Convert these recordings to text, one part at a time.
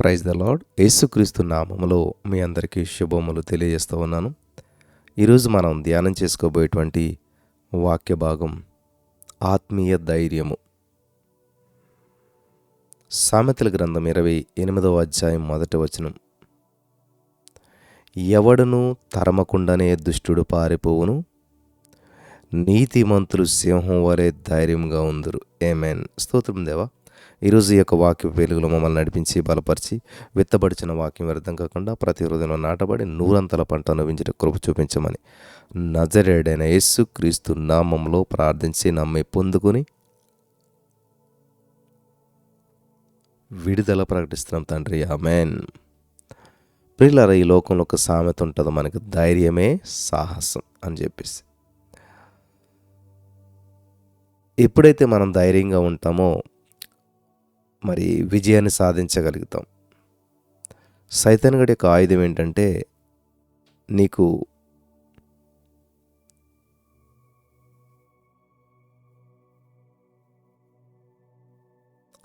Praise the lord యేసుక్రీస్తు నామములో మీ అందరికీ శుభములు తెలియజేస్తూ ఉన్నాను. ఈరోజు మనం ధ్యానం చేసుకోబోయేటువంటి వాక్య భాగం ఆత్మీయ ధైర్యము. సామెతల గ్రంథం ఇరవై ఎనిమిదవ అధ్యాయం మొదటి వచనం. ఎవడను తరమకుండానే దుష్టుడు పారిపోవును నీతిమంతులు సింహం వలె ధైర్యంగా ఉందరు. ఏమేన్ స్తోత్రం దేవా. ఈరోజు ఈ యొక్క వాక్య వెలుగులో మమ్మల్ని నడిపించి బలపరిచి విత్తబడిచిన వాక్యం వ్యర్థం కాకుండా ప్రతి హృదయంలో నాటబడి నూరంతల పంట నవ్వించిన కృప చూపించమని నజరేడైన యేసు క్రీస్తు నామంలో ప్రార్థించి నమ్మి పొందుకొని విడుదల ప్రకటిస్తున్నాం తండ్రి. ఆమెన్. ప్రియులారా ఈ లోకంలో ఒక సామెత ఉంటుంది మనకు ధైర్యమే సాహసం అని చెప్పేసి. ఎప్పుడైతే మనం ధైర్యంగా ఉంటామో మరి విజయాన్ని సాధించగలుగుతాం. సైతన్గడి యొక్క ఆయుధం ఏంటంటే నీకు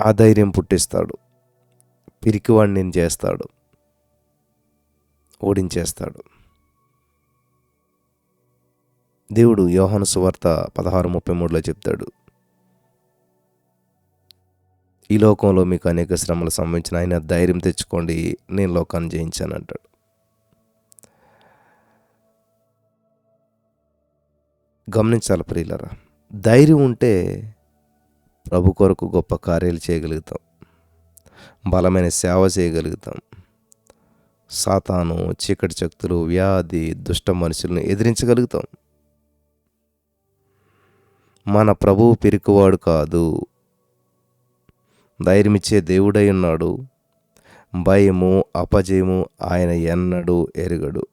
ఆ ధైర్యం పుట్టిస్తాడు. పిరికివాడిని నేను చేస్తాడు? ఓడించేస్తాడు. దేవుడు యోహాను సువార్త పదహారు ముప్పై మూడులో చెప్తాడు. ఈ లోకంలో మీకు అనేక శ్రమలు సంబంధించిన ఆయన ధైర్యం తెచ్చుకోండి నేను లోకాన్ని జయించాను అంటాడు. గమనించాలి ప్రియులరా ధైర్యం ఉంటే ప్రభు కొరకు గొప్ప కార్యాలు చేయగలుగుతాం. బలమైన సేవ చేయగలుగుతాం. సాతాను చీకటి శక్తులు వ్యాధి దుష్ట మనుషులను ఎదిరించగలుగుతాం. మన ప్రభువు పిరికివాడు కాదు ధైర్యమిచ్చే దేవుడై ఉన్నాడు. భయము అపజయము ఆయన ఎన్నడూ ఎరగడు.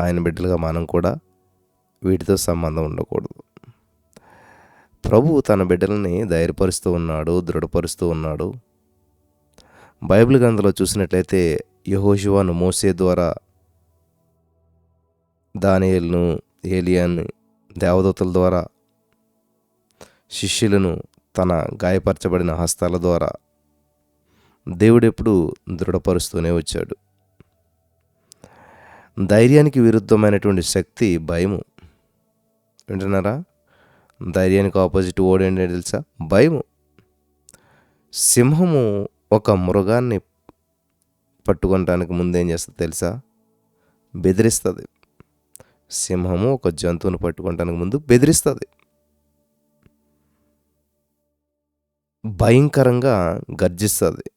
ఆయన బిడ్డలుగా మనం కూడా వీటితో సంబంధం ఉండకూడదు. ప్రభు తన బిడ్డలని ధైర్యపరుస్తూ ఉన్నాడు దృఢపరుస్తూ ఉన్నాడు. బైబిల్ గ్రంథంలో చూసినట్లయితే యహోశివాను మోసే ద్వారా దానియల్ను ఏలియాను దేవదూతల ద్వారా శిష్యులను తన గాయపరచబడిన హస్తాల ద్వారా దేవుడెప్పుడు దృఢపరుస్తూనే వచ్చాడు. ధైర్యానికి విరుద్ధమైనటువంటి శక్తి భయము. వింటున్నారా? ధైర్యానికి ఆపోజిట్ ఓడేంటి తెలుసా? భయము. సింహము ఒక మృగాన్ని పట్టుకోవటానికి ముందేం చేస్తుంది తెలుసా? బెదిరిస్తుంది. సింహము ఒక జంతువును పట్టుకోవటానికి ముందు బెదిరిస్తుంది. భయంకరంగా గర్జిస్తుంది.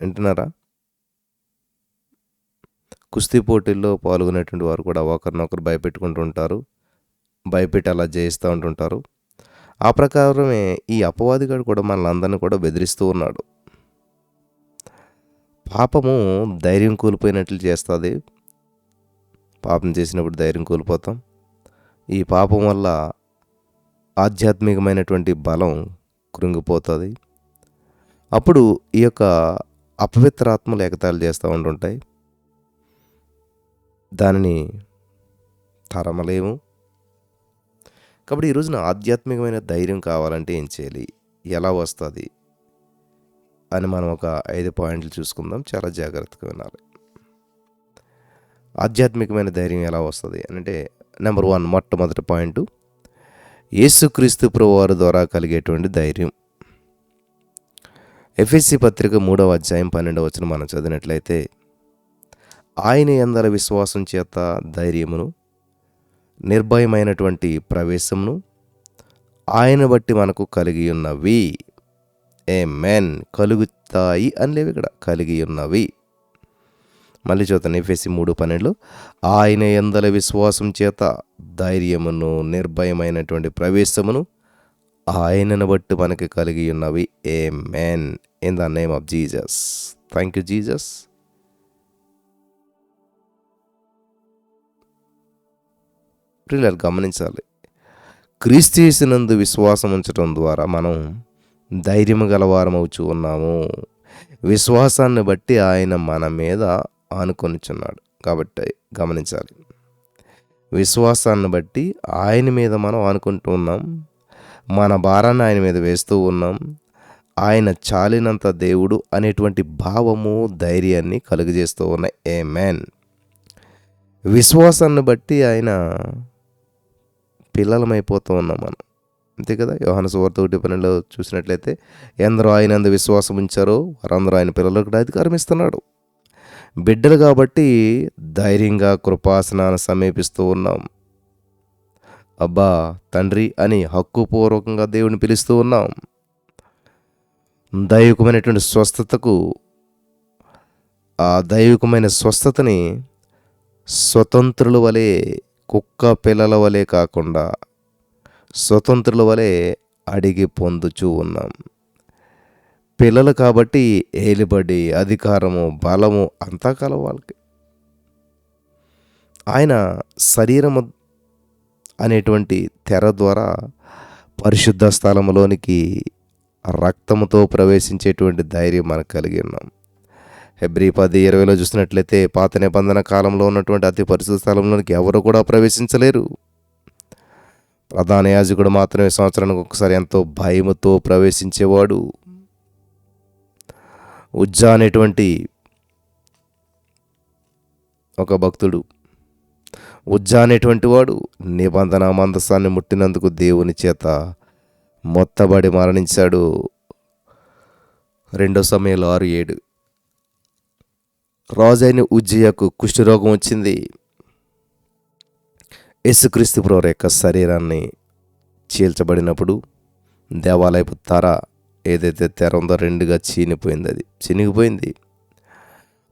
వింటున్నారా? కుస్తీ పోటీల్లో పాల్గొనేటువంటి వారు కూడా ఒకరినొకరు భయపెట్టుకుంటూ ఉంటారు. భయపెట్టి అలా జయిస్తూ ఉంటుంటారు. ఆ ప్రకారమే ఈ అపవాదిగాడు కూడా మనల్ని కూడా బెదిరిస్తూ ఉన్నాడు. పాపము ధైర్యం కోల్పోయినట్లు చేస్తుంది. పాపం చేసినప్పుడు ధైర్యం కోల్పోతాం. ఈ పాపం వల్ల ఆధ్యాత్మికమైనటువంటి బలం కృంగిపోతుంది. అప్పుడు ఈ యొక్క అపవిత్రాత్మలు ఎగతాళి చేస్తూ ఉంటుంటాయి దానిని తరమలేము. కాబట్టి ఈ రోజున ఆధ్యాత్మికమైన ధైర్యం కావాలంటే ఏం చేయాలి? ఎలా వస్తుంది? అని మనం ఒక ఐదు పాయింట్లు చూసుకుందాం. చాలా జాగ్రత్తగా వినాలి. ఆధ్యాత్మికమైన ధైర్యం ఎలా వస్తుంది? అంటే నెంబర్ వన్ మొట్టమొదటి పాయింట్ యేసుక్రీస్తు ప్రభువారి ద్వారా కలిగేటువంటి ధైర్యం. ఎఫ్ఎస్సి పత్రిక మూడవ అధ్యాయం పన్నెండవ వచ్చిన మనం చదివినట్లయితే ఆయన ఎందర విశ్వాసం చేత ధైర్యమును నిర్భయమైనటువంటి ప్రవేశమును ఆయన బట్టి మనకు కలిగి ఉన్నవి. ఏ మెన్ కలుగుతాయి అని లేవు ఇక్కడ. కలిగి ఉన్నవి. మళ్ళీ చూద్దాం ఎఫ్ఎస్సి మూడు పన్నెండులో ఆయన ఎందల విశ్వాసం చేత ధైర్యమును నిర్భయమైనటువంటి ప్రవేశమును ఆయనను బట్టి మనకి కలిగి ఉన్నవి. Amen in the name of Jesus thank you Jesus ప్రిల్లర్ గమనించాలి. క్రీస్తు చేసినందు విశ్వాసం ఉంచడం ద్వారా మనం ధైర్యం గలవారమవుచు ఉన్నాము. విశ్వాసాన్ని బట్టి ఆయన మన మీద ఆనుకొనిచున్నాడు. కాబట్టి గమనించాలి. విశ్వాసాన్ని బట్టి ఆయన మీద మనం ఆనుకుంటూ ఉన్నాం. మన భారాన్ని ఆయన మీద వేస్తూ ఉన్నాం. ఆయన చాలినంత దేవుడు అనేటువంటి భావము ధైర్యాన్ని కలుగజేస్తూ ఉన్న ఏ మ్యాన్ విశ్వాసాన్ని బట్టి ఆయన పిల్లలమైపోతూ ఉన్నాం మనం. అంతే కదా? యోహాను సువార్త ఒకటి పనిలో చూసినట్లయితే ఎందరో ఆయన అందు విశ్వాసం ఉంచారో వారందరూ ఆయన పిల్లలకు అధికారం ఇస్తున్నాడు బిడ్డలు కాబట్టి ధైర్యంగా కృపాసనాన్ని సమీపిస్తూ ఉన్నాం. అబ్బా తండ్రి అని హక్కుపూర్వకంగా దేవుని పిలుస్తూ ఉన్నాం. దైవికమైనటువంటి స్వస్థతకు ఆ దైవికమైన స్వస్థతని స్వతంత్రుల వలె కుక్క పిల్లల వలె కాకుండా స్వతంత్రుల వలె అడిగి పొందుచూ ఉన్నాం. పిల్లలు కాబట్టి ఏలిబడి అధికారము బలము అంతా కల వాళ్ళకి ఆయన శరీరము అనేటువంటి తెర ద్వారా పరిశుద్ధ స్థలములోనికి రక్తముతో ప్రవేశించేటువంటి ధైర్యం మనకు కలిగి ఉన్నాం. ఫిబ్రి పది ఇరవైలో చూసినట్లయితే పాత నిబంధన కాలంలో ఉన్నటువంటి అతి పరిశుద్ధ స్థలంలోనికి ఎవరు కూడా ప్రవేశించలేరు. ప్రధాన యాజకుడు మాత్రమే సంవత్సరానికి ఒకసారి ఎంతో భయముతో ప్రవేశించేవాడు. ఉజ్జా అనేటువంటి ఒక భక్తుడు. ఉజ్జా అనేటువంటి వాడు నిబంధన మందసాన్ని ముట్టినందుకు దేవుని చేత మొత్తబడి మరణించాడు. రెండో సమయంలో ఆరు ఏడు. రాజైన ఉజ్జయకు కుష్ఠరోగం వచ్చింది. యేసుక్రీస్తు ప్రభు యొక్క శరీరాన్ని చీల్చబడినప్పుడు దేవాలయపు తార ఏదైతే తెర ఉందో రెండుగా చీనిపోయింది అది. చినిగిపోయింది.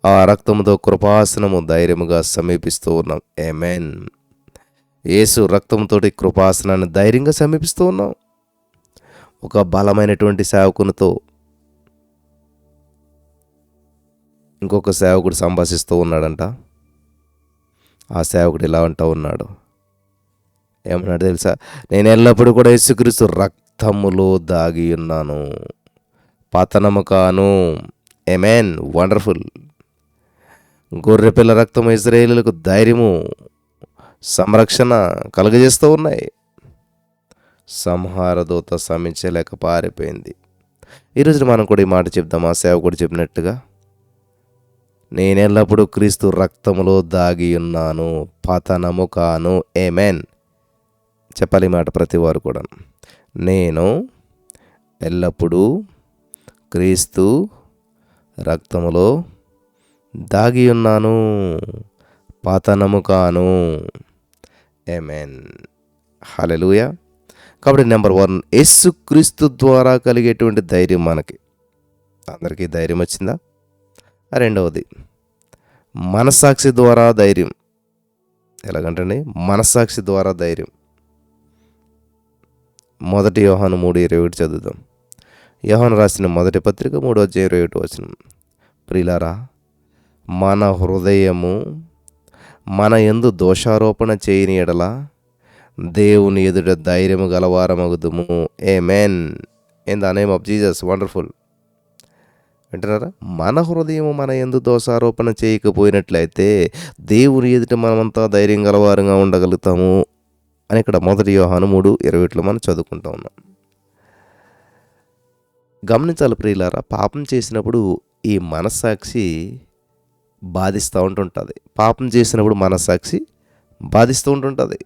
ఆ రక్తంతో కృపాసనము ధైర్యముగా సమీపిస్తూ ఉన్నాం. ఏమేన్ యేసు రక్తంతోటి కృపాసనాన్ని ధైర్యంగా సమీపిస్తూ ఉన్నాం. ఒక బలమైనటువంటి సేవకునితో ఇంకొక సేవకుడు సంభాషిస్తూ ఉన్నాడంట. ఆ సేవకుడు ఇలా అంటూ ఉన్నాడు? ఏమన్నాడు తెలుసా? నేను ఎల్లప్పుడూ కూడా యేసుక్రీస్తు రక్తములో దాగి ఉన్నాను. పతనము కాను ఎమెన్ వండర్ఫుల్ గొర్రెపిల్ల రక్తం ఇజ్రాయేలులకు ధైర్యము సంరక్షణ కలుగజేస్తూ ఉన్నాయి. సంహారదూత శమించలేక పారిపోయింది. ఈరోజు మనం కూడా ఈ మాట చెప్దామా సేవ సేవకుడు చెప్పినట్టుగా నేనెల్లప్పుడూ క్రీస్తు రక్తములో దాగి ఉన్నాను. పతనము కాను ఏమెన్ చెప్పాలి మాట ప్రతి వారు కూడా. నేను ఎల్లప్పుడూ క్రీస్తు రక్తములో దాగి ఉన్నాను. పతనము కాను ఏమెన్ హలెలుయ కాబట్టి నెంబర్ వన్ యేసుక్రీస్తు ద్వారా కలిగేటువంటి ధైర్యం మనకి. అందరికీ ధైర్యం వచ్చిందా? రెండవది మనస్సాక్షి ద్వారా ధైర్యం. ఎలాగంటండి మనస్సాక్షి ద్వారా ధైర్యం. మొదటి యోహాను మూడు ఇరవై ఒకటి చదువుదాం. యోహాను రాసిన మొదటి పత్రిక మూడు అధ్యాయం ఇరవై ఒకటి వచ్చిన ప్రిలారా మన హృదయము మన ఎందు దోషారోపణ చేయని ఎడల దేవుని ఎదుట ధైర్యము గలవారమగుదుము. Amen in the name of Jesus wonderful వింటున్నారా? మన హృదయము మన ఎందు దోషారోపణ చేయకపోయినట్లయితే దేవుని ఎదుట మనమంతా ధైర్యం గలవారంగా ఉండగలుగుతాము. అని ఇక్కడ మొదటి యోహాను మూడు ఇరవై ఒకటిలో మనం చదువుకుంటూ ఉన్నాం. గమనించాలి ప్రియులారా పాపం చేసినప్పుడు ఈ మనస్సాక్షి బాధిస్తూ ఉంటుంటుంది. పాపం చేసినప్పుడు మనస్సాక్షి బాధిస్తూ ఉంటుంటుంది.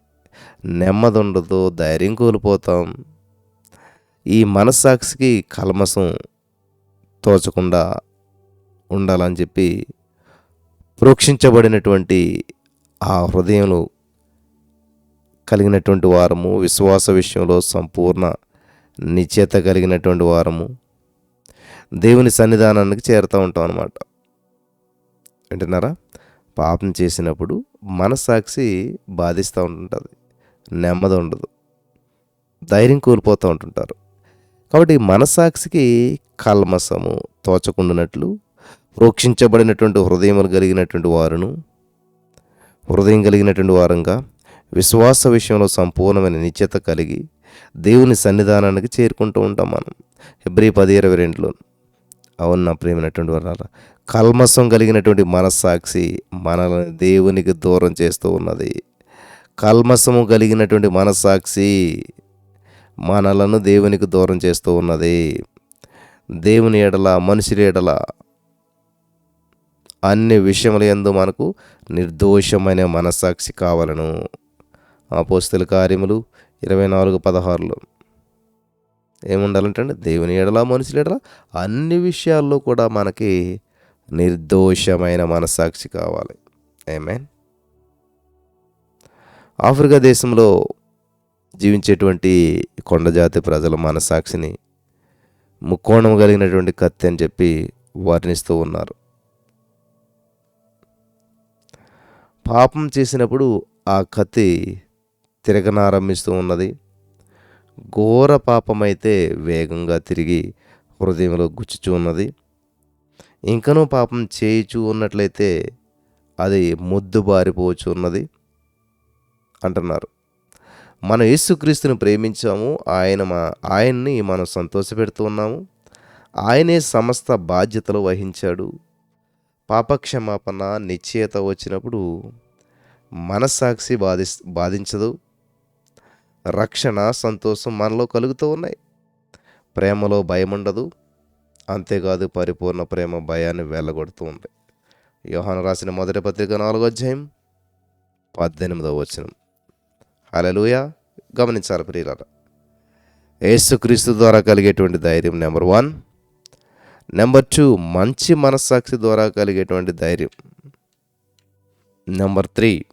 నెమ్మది ఉండదు ధైర్యం కోల్పోతాం. ఈ మనస్సాక్షికి కల్మసం తోచకుండా ఉండాలని చెప్పి ప్రోక్షించబడినటువంటి ఆ హృదయంలో కలిగినటువంటి వారము విశ్వాస విషయంలో సంపూర్ణ నిశ్చేత కలిగినటువంటి వారము. దేవుని సన్నిధానానికి చేరుతూ ఉంటాం అనమాట వింటున్నారా? పాపం చేసినప్పుడు మనస్సాక్షి బాధిస్తూ ఉంటుంటుంది నెమ్మది ఉండదు ధైర్యం కోల్పోతూ ఉంటుంటారు. కాబట్టి మనస్సాక్షికి కల్మసము తోచకుండానట్లు ప్రోక్షించబడినటువంటి హృదయములు కలిగినటువంటి వారును హృదయం కలిగినటువంటి వారంగా విశ్వాస విషయంలో సంపూర్ణమైన నిశ్చత కలిగి దేవుని సన్నిధానానికి చేరుకుంటూ ఉంటాం మనం. హెబ్రి పది ఇరవై రెండులో అవును నా ప్రేమైనటువంటి వరాల కల్మసం కలిగినటువంటి మనస్సాక్షి మనల్ని దేవునికి దూరం చేస్తూ ఉన్నది. కల్మసము కలిగినటువంటి మనస్సాక్షి మనలను దేవునికి దూరం చేస్తూ ఉన్నది. దేవుని ఎడల మనుషుల ఎడల అన్ని విషయముల యందు మనకు నిర్దోషమైన మనస్సాక్షి కావాలను. ఆపోస్తుల కార్యములు ఇరవై నాలుగు పదహారులో. ఏముండాలంటే అండి దేవుని ఎడల మనుషుల ఎడల అన్ని విషయాల్లో కూడా మనకి నిర్దోషమైన మనసాక్షి కావాలి. ఏమేన్ ఆఫ్రికా దేశంలో జీవించేటువంటి కొండజాతి ప్రజల మనసాక్షిని ముక్కోణం కలిగినటువంటి కత్తి అని చెప్పి వర్ణిస్తూ ఉన్నారు. పాపం చేసినప్పుడు ఆ కత్తి తిరగనారంభిస్తూ ఉన్నది. ఘోర పాపమైతే వేగంగా తిరిగి హృదయంలో గుచ్చుచూ ఉన్నది. ఇంకనూ పాపం చేయిచూ ఉన్నట్లయితే అది ముద్దు బారిపోవచ్చు ఉన్నది అంటున్నారు. మనం యేసుక్రీస్తుని ప్రేమించాము. ఆయన మా ఆయన్ని మనం సంతోషపెడుతూ ఉన్నాము. ఆయనే సమస్త బాధ్యతలు వహించాడు. పాపక్షమాపణ నిశ్చయత వచ్చినప్పుడు మనస్సాక్షి బాధి బాధించదు. రక్షణ సంతోషం మనలో కలుగుతూ ఉన్నాయి. ప్రేమలో భయం ఉండదు అంతేకాదు పరిపూర్ణ ప్రేమ భయాన్ని వెళ్ళగొడుతూ ఉంది. యోహాను రాసిన మొదటి పత్రిక నాలుగో అధ్యాయం పద్దెనిమిదవ వచనం. అలలుయ గమనించాలి ప్రియుల యేసుక్రీస్తు ద్వారా కలిగేటువంటి ధైర్యం నెంబర్ వన్. నెంబర్ టూ మంచి మనస్సాక్షి ద్వారా కలిగేటువంటి ధైర్యం. నెంబర్ త్రీ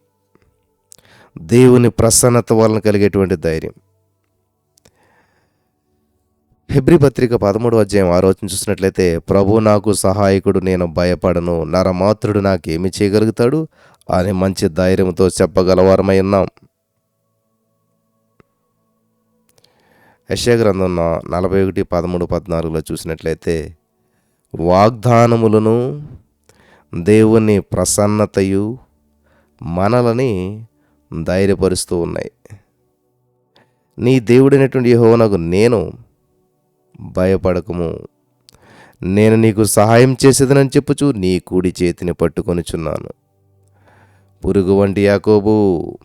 దేవుని ప్రసన్నత వలన కలిగేటువంటి ధైర్యం. హెబ్రి పత్రిక పదమూడు అధ్యాయం ఆలోచన చూసినట్లయితే ప్రభు నాకు సహాయకుడు నేను భయపడను. నరమాత్రుడు నాకేమి చేయగలుగుతాడు? అని మంచి ధైర్యంతో చెప్పగలవారమై ఉన్నాం. యశగ్రంథం నలభై ఒకటి పదమూడు పద్నాలుగులో చూసినట్లయితే వాగ్దానములను దేవుని ప్రసన్నతయు మనలని ధైర్యపరుస్తూ ఉన్నాయి. నీ దేవుడైనటువంటి యహోనకు నేను భయపడకము. నేను నీకు సహాయం చేసేదనని చెప్పుచు నీ కుడి చేతిని పట్టుకొనిచున్నాను. పురుగు వంటి యాకోబు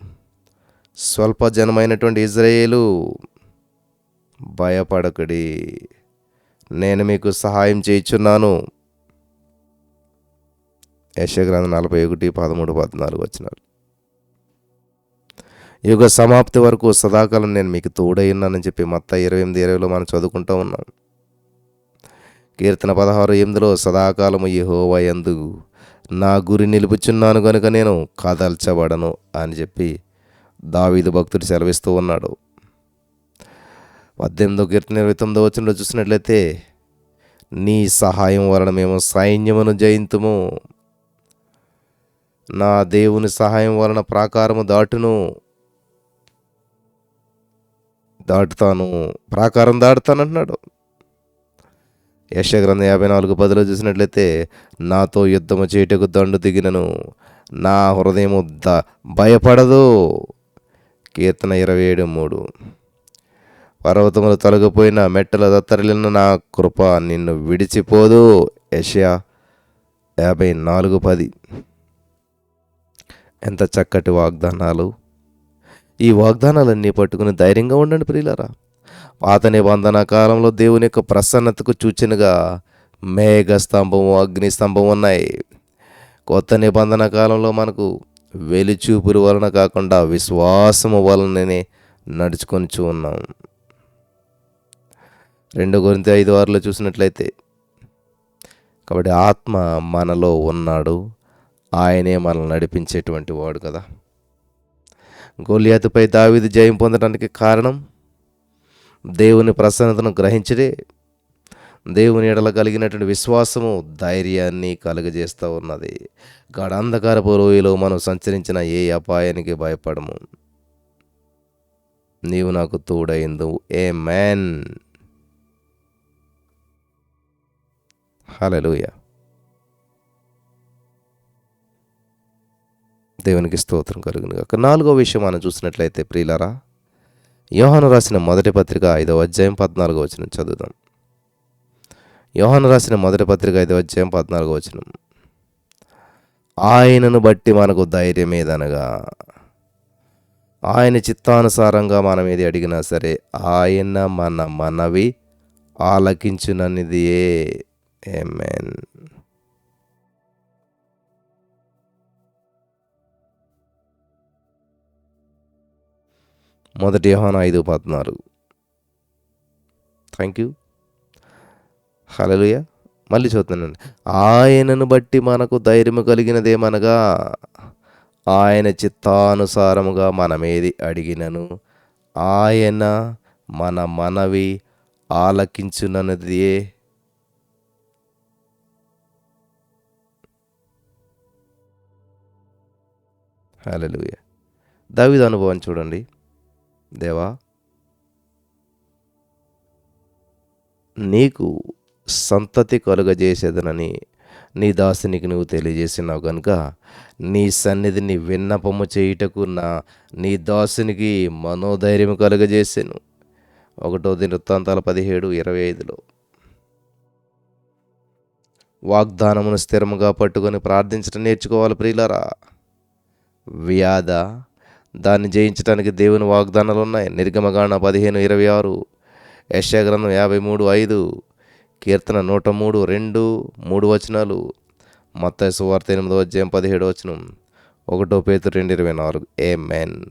స్వల్ప జనమైనటువంటి ఇజ్రాయేలు భయపడకడి. నేను మీకు సహాయం చేయుచున్నాను. యశగ్రంథం నలభై ఒకటి పదమూడు పద్నాలుగు వచ్చినారు యుగ సమాప్తి వరకు సదాకాలం నేను మీకు తోడై ఉన్నానని చెప్పి మొత్తం ఇరవై ఎనిమిది ఇరవైలో మనం చదువుకుంటూ ఉన్నాం. కీర్తన పదహారు ఎనిమిదిలో సదాకాలము యెహోవా యందు నా గురి నిలుపుచున్నాను కనుక నేను కదల్చబడను అని చెప్పి దావీదు భక్తుడు సెలవిస్తూ ఉన్నాడు. పద్దెనిమిదో కీర్తన ఇరవై తొమ్మిదో వచ్చిన చూసినట్లయితే నీ సహాయం వలన మేము సైన్యమును జయింతుము. నా దేవుని సహాయం వలన ప్రాకారము దాటును. దాటుతాను ప్రాకారం దాటుతానంటున్నాడు. యశగ్రంథం యాభై నాలుగు పదిలో చూసినట్లయితే నాతో యుద్ధము చేయుటకు దండు దిగినను నా హృదయము ద భయపడదు. కీర్తన ఇరవై ఏడు మూడు. పర్వతములు తొలగిపోయిన మెట్టల దత్తరిలిన నా కృప నిన్ను విడిచిపోదు. యషయా యాభై నాలుగు పది. ఎంత చక్కటి వాగ్దానాలు. ఈ వాగ్దానాలన్నీ పట్టుకుని ధైర్యంగా ఉండండి ప్రియులారా. పాత నిబంధన కాలంలో దేవుని యొక్క ప్రసన్నతకు సూచనగా మేఘ స్తంభము అగ్ని స్తంభం ఉన్నాయి. కొత్త నిబంధన కాలంలో మనకు వెలిచూపురు వలన కాకుండా విశ్వాసము వలననే నడుచుకొని ఉన్నాం. రెండు గురించి ఐదు వారిలో చూసినట్లయితే కాబట్టి ఆత్మ మనలో ఉన్నాడు. ఆయనే మనల్ని నడిపించేటువంటి వాడు కదా. గోలియాతుపై దావీదు జయం పొందడానికి కారణం దేవుని ప్రసన్నతను గ్రహించడే దేవుని ఎడల కలిగినటువంటి విశ్వాసము ధైర్యాన్ని కలుగజేస్తూ ఉన్నది. గడాంధకారపు లోయలో మనం సంచరించిన ఏ అపాయానికి భయపడము. నీవు నాకు తోడైందు ఏ మ్యాన్ హలలుయ దేవునికి స్తోత్రం కలుగును గాక నాలుగో విషయం మనం చూసినట్లయితే ప్రియులరా యోహాను రాసిన మొదటి పత్రిక ఐదవ అధ్యాయం పద్నాలుగో వచనం చదువుదాం. యోహాను రాసిన మొదటి పత్రిక ఐదవ అధ్యాయం పద్నాలుగో వచనం. ఆయనను బట్టి మనకు ధైర్యం ఏదనగా ఆయన చిత్తానుసారంగా మనం ఏది అడిగినా సరే ఆయన మన మనవి ఆలకించుననిదియే. ఏ ఏమెన్ మొదటి యోహాను ఐదు పద్నాలుగు. థ్యాంక్ యూ హలలుయ మళ్ళీ చూస్తున్నానండి ఆయనను బట్టి మనకు ధైర్యము కలిగినదేమనగా ఆయన చిత్తానుసారముగా మనమేది అడిగినను. ఆయన మన మనవి ఆలకించునన్నదే హలలుయ దావిద అనుభవం చూడండి. దేవా నీకు సంతతి కలుగజేసేదనని నీ దాసునికి నువ్వు తెలియజేసినావు కనుక నీ సన్నిధిని విన్నపము చేయుటకు నా నీ దాసునికి మనోధైర్యం కలుగజేసాను. ఒకటో దిన వృత్తాంతాల పదిహేడు ఇరవై ఐదులో. వాగ్దానమును స్థిరముగా పట్టుకొని ప్రార్థించడం నేర్చుకోవాలి ప్రియులరా. వ్యాధ దాన్ని జయించడానికి దేవుని వాగ్దానాలు ఉన్నాయి నిర్గమగాన పదిహేను ఇరవై ఆరు యశాగ్రంథం యాభై మూడు ఐదు కీర్తన నూట మూడు రెండు మూడు వచనాలు మత్త సువార్త ఎనిమిదో అధ్యాయం పదిహేడు వచనం ఒకటో పేరు రెండు ఇరవై నాలుగు. ఏ మెన్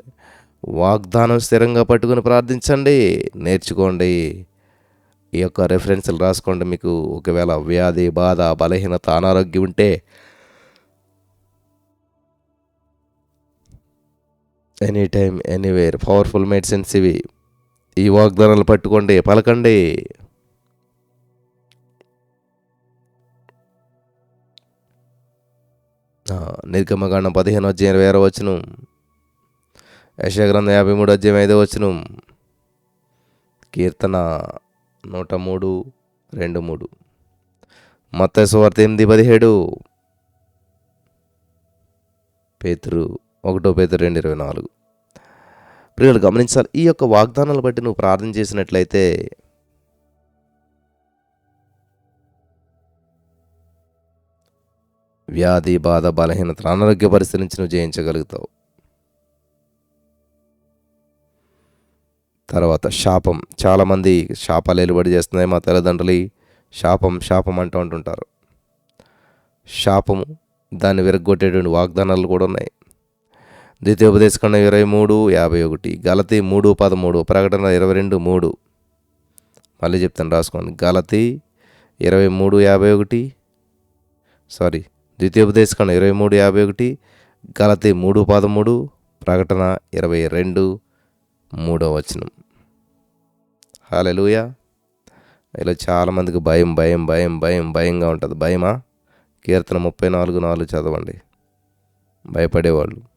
వాగ్దానం స్థిరంగా పట్టుకుని ప్రార్థించండి. నేర్చుకోండి. ఈ యొక్క రెఫరెన్స్లు రాసుకోండి. మీకు ఒకవేళ వ్యాధి బాధ బలహీనత అనారోగ్యం ఉంటే any time anywhere powerful medicines ఇవి. ఈ వాగ్దానాలు పట్టుకోండి పలకండి. నిర్గమకాండం పదిహేను అధ్యాయం ఇరవై ఆరో వచ్చును యశగ్రంథం యాభై మూడు అధ్యాయం ఐదో వచ్చును కీర్తన నూట మూడు రెండు మూడు. మొత్త సువార్త ఎనిమిది పదిహేడు. పేతురు ఒకటో పేద రెండు ఇరవై నాలుగు. ప్రియులు గమనించాలి ఈ యొక్క వాగ్దానాలు బట్టి నువ్వు ప్రార్థన చేసినట్లయితే వ్యాధి బాధ బలహీనత అనారోగ్య పరిస్థితి నుంచి నువ్వు జయించగలుగుతావు. తర్వాత శాపం. చాలామంది శాపాలు ఎలుబడి చేస్తున్నాయి మా తల్లిదండ్రులు. శాపం శాపం అంటూ ఉంటుంటారు శాపము దాన్ని విరగొట్టేటువంటి వాగ్దానాలు కూడా ఉన్నాయి. ద్వితీయోపదేశకండం ఇరవై మూడు యాభై ఒకటి. గలతి మూడు పదమూడు. ప్రకటన ఇరవై రెండు మూడు. మళ్ళీ చెప్తాను రాసుకోండి. గలతి ఇరవై మూడు యాభై ఒకటి. సారీ ద్వితీయోపదేశకండం ఇరవై మూడు యాభై ఒకటి. గలతి మూడు పదమూడు. ప్రకటన ఇరవై రెండు మూడో వచనం. హాలెలుయా ఇలా చాలామందికి భయం భయం భయం భయం భయంగా ఉంటుంది. భయమా? కీర్తన ముప్పై నాలుగు నాలుగు చదవండి. భయపడేవాళ్ళు.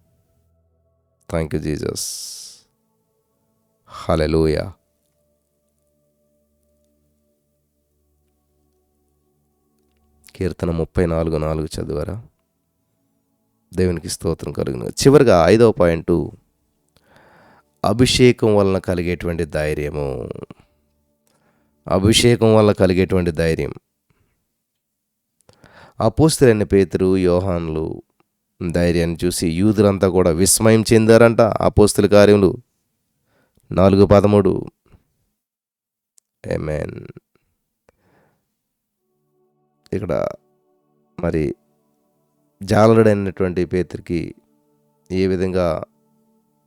థ్యాంక్ యూ జీజస్ హలెలుయా కీర్తన ముప్పై నాలుగు నాలుగు చదివారా? దేవునికి స్తోత్రం కలుగును. చివరిగా ఐదవ పాయింట్ అభిషేకం వలన కలిగేటువంటి ధైర్యము. అభిషేకం వల్ల కలిగేటువంటి ధైర్యం. అపోస్తులైన పేతురు యోహాన్లు ధైర్యాన్ని చూసి యూదులంతా కూడా విస్మయం చెందారంట అపోస్తుల కార్యములు. నాలుగు పదమూడు. ఏమేన్ ఇక్కడ మరి జాలరుడైనటువంటి పేతురికి ఏ విధంగా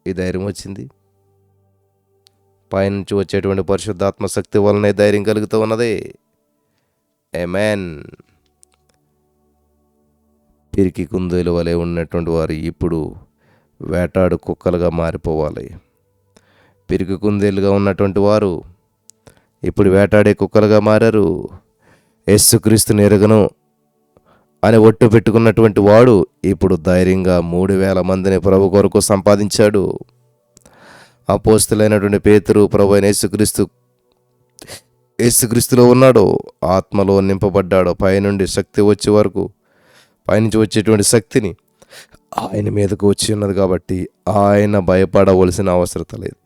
ఈ ధైర్యం వచ్చింది? పైనుంచి వచ్చేటువంటి పరిశుద్ధాత్మ శక్తి వలనే ధైర్యం కలుగుతూ ఉన్నది. ఏమేన్ పిరికి కుందేల వలె ఉన్నటువంటి వారు ఇప్పుడు వేటాడు కుక్కలుగా మారిపోవాలి. పిరికి కుందేలుగా ఉన్నటువంటి వారు ఇప్పుడు వేటాడే కుక్కలుగా మారారు. యస్సుక్రీస్తు నెరగను అని ఒట్టు పెట్టుకున్నటువంటి వాడు ఇప్పుడు ధైర్యంగా మూడు వేల మందిని ప్రభు కొరకు సంపాదించాడు. అపోస్తులైనటువంటి పేతురు ప్రభు అయిన యేసుక్రీస్తు యేసుక్రీస్తులో ఉన్నాడు. ఆత్మలో నింపబడ్డాడు. పైనుండి శక్తి వచ్చే వరకు పైనుంచి వచ్చేటువంటి శక్తిని ఆయన మీదకు వచ్చి ఉన్నది కాబట్టి ఆయన భయపడవలసిన అవసరత లేదు.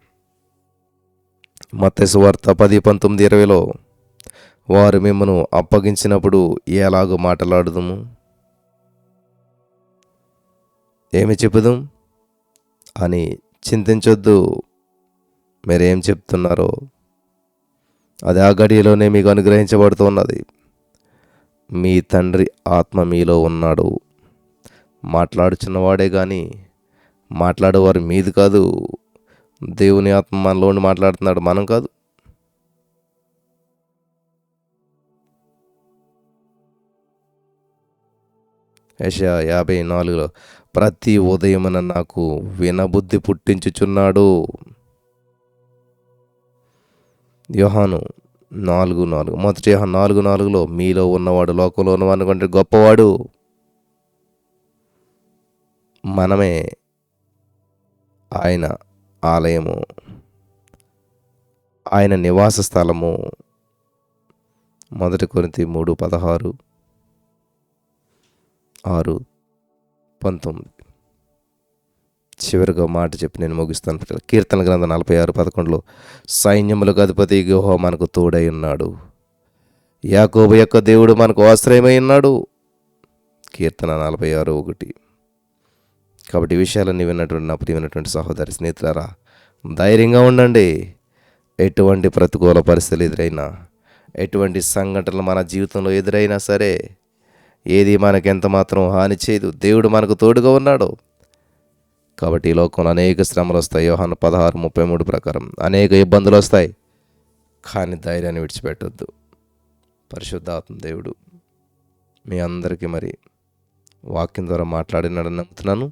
మత్స్సు వార్త పది పంతొమ్మిది ఇరవైలో వారు మిమ్మను అప్పగించినప్పుడు ఎలాగో మాట్లాడుదాము? ఏమి చెప్పుదాం అని చింతించొద్దు. మీరేం చెప్తున్నారో అది ఆ గడియలోనే మీకు అనుగ్రహించబడుతున్నది. మీ తండ్రి ఆత్మ మీలో ఉన్నాడు. మాట్లాడుచున్నవాడే కానీ మాట్లాడేవారు మీది కాదు. దేవుని ఆత్మ మనలోని మాట్లాడుతున్నాడు మనం కాదు. యశ యాభై నాలుగులో ప్రతి ఉదయమున నాకు వినబుద్ధి పుట్టించుచున్నాడు. యోహాను నాలుగు నాలుగు. మొదటి నాలుగు నాలుగులో మీలో ఉన్నవాడు లోకంలో ఉన్నవాడు కంటే గొప్పవాడు. మనమే ఆయన ఆలయము. ఆయన నివాస స్థలము. మొదటి కొరింథీ మూడు పదహారు ఆరు పంతొమ్మిది. చివరిగా మాట చెప్పి నేను ముగిస్తాను కీర్తన గ్రంథం నలభై ఆరు పదకొండులో సైన్యములకు అధిపతి గుహ మనకు తోడై ఉన్నాడు. యాకోబు యొక్క దేవుడు మనకు ఆశ్రయమై ఉన్నాడు. కీర్తన నలభై ఆరు ఒకటి. కాబట్టి ఈ విషయాలన్నీ విన్నటువంటి నా ప్రియమైనటువంటి సహోదరి స్నేహితులారా ధైర్యంగా ఉండండి. ఎటువంటి ప్రతికూల పరిస్థితులు ఎదురైనా ఎటువంటి సంఘటనలు మన జీవితంలో ఎదురైనా సరే ఏది మనకెంత మాత్రం హాని చేయదు. దేవుడు మనకు తోడుగా ఉన్నాడు. కాబట్టి ఈ లోకంలో అనేక శ్రమలు వస్తాయి. యోహాను పదహారు ముప్పై మూడు ప్రకారం. అనేక ఇబ్బందులు వస్తాయి. కానీ ధైర్యాన్ని విడిచిపెట్టొద్దు. పరిశుద్ధాత్మ దేవుడు. మీ అందరికీ మరి వాక్యం ద్వారా మాట్లాడినాడని నమ్ముతున్నాను.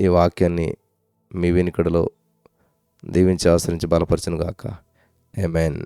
ఈ వాక్యాన్ని మీ వెనుకడలో దీవించి ఆశ్రయించి బలపరచును గాక ఏమైన్